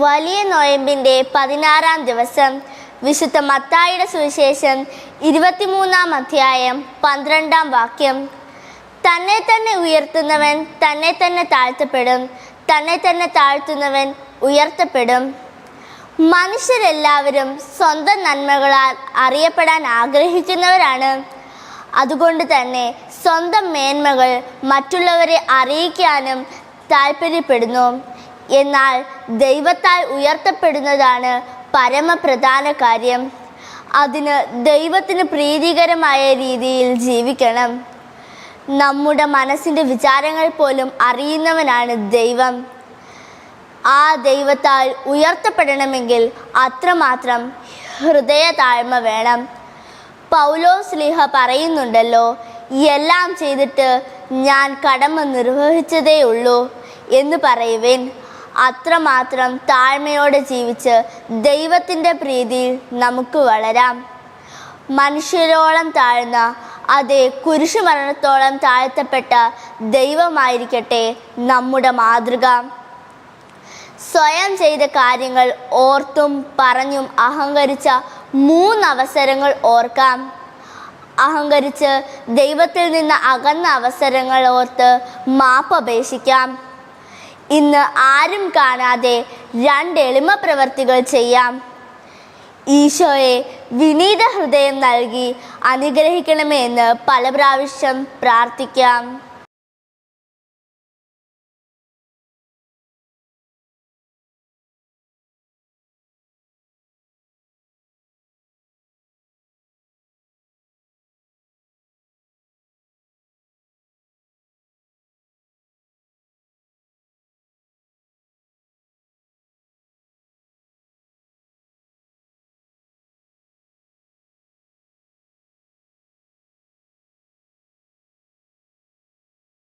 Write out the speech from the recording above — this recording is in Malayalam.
വലിയ നോയമ്പിന്റെ പതിനാറാം ദിവസം വിശുദ്ധ മത്തായിയുടെ സുവിശേഷം ഇരുപത്തിമൂന്നാം അധ്യായം പന്ത്രണ്ടാം വാക്യം. തന്നെ തന്നെ ഉയർത്തുന്നവൻ തന്നെ തന്നെ താഴ്ത്തപ്പെടും തന്നെ തന്നെ താഴ്ത്തുന്നവൻ ഉയർത്തപ്പെടും. മനുഷ്യരെല്ലാവരും സ്വന്തം നന്മകളാൽ അറിയപ്പെടാൻ ആഗ്രഹിക്കുന്നവരാണ്. അതുകൊണ്ട് തന്നെ സ്വന്തം മേന്മകൾ മറ്റുള്ളവരെ അറിയിക്കാനും താല്പര്യപ്പെടുന്നു എന്നാൽ ദൈവത്താൽ ഉയർത്തപ്പെടുന്നതാണ് പരമപ്രധാന കാര്യം. അതിന് ദൈവത്തിന് പ്രീതികരമായ രീതിയിൽ ജീവിക്കണം. നമ്മുടെ മനസ്സിന്റെ വിചാരങ്ങൾ പോലും അറിയുന്നവനാണ് ദൈവം. ആ ദൈവത്താൽ ഉയർത്തപ്പെടണമെങ്കിൽ അത്രമാത്രം ഹൃദയ താഴ്മ വേണം. പൗലോ സ്ലിഹ പറയുന്നുണ്ടല്ലോ എല്ലാം ചെയ്തിട്ട് ഞാൻ കടമ നിർവഹിച്ചതേ ഉള്ളൂ എന്ന് പറയുവേൻ. അത്രമാത്രം താഴ്മയോടെ ജീവിച്ച് ദൈവത്തിന്റെ പ്രീതിയിൽ നമുക്ക് വളരാം. മനുഷ്യരോളം താഴ്ന്ന അതേ കുരിശുമരണത്തോളം താഴ്ത്തപ്പെട്ട ദൈവമായിരിക്കട്ടെ നമ്മുടെ മാതൃക. സ്വയം ചെയ്ത കാര്യങ്ങൾ ഓർത്തും പറഞ്ഞും അഹങ്കരിച്ച മൂന്നവസരങ്ങൾ ഓർക്കാം. അഹങ്കരിച്ച് ദൈവത്തിൽ നിന്ന് അകന്ന അവസരങ്ങൾ ഓർത്ത് മാപ്പ് അപേക്ഷിക്കാം ഇന്ന് ആരും കാണാതെ രണ്ട് എളിമ പ്രവർത്തികൾ ചെയ്യാം. ഈശോയെ വിനീത ഹൃദയം നൽകി അനുഗ്രഹിക്കണമേ എന്ന് പല പ്രാവശ്യം പ്രാർത്ഥിക്കാം.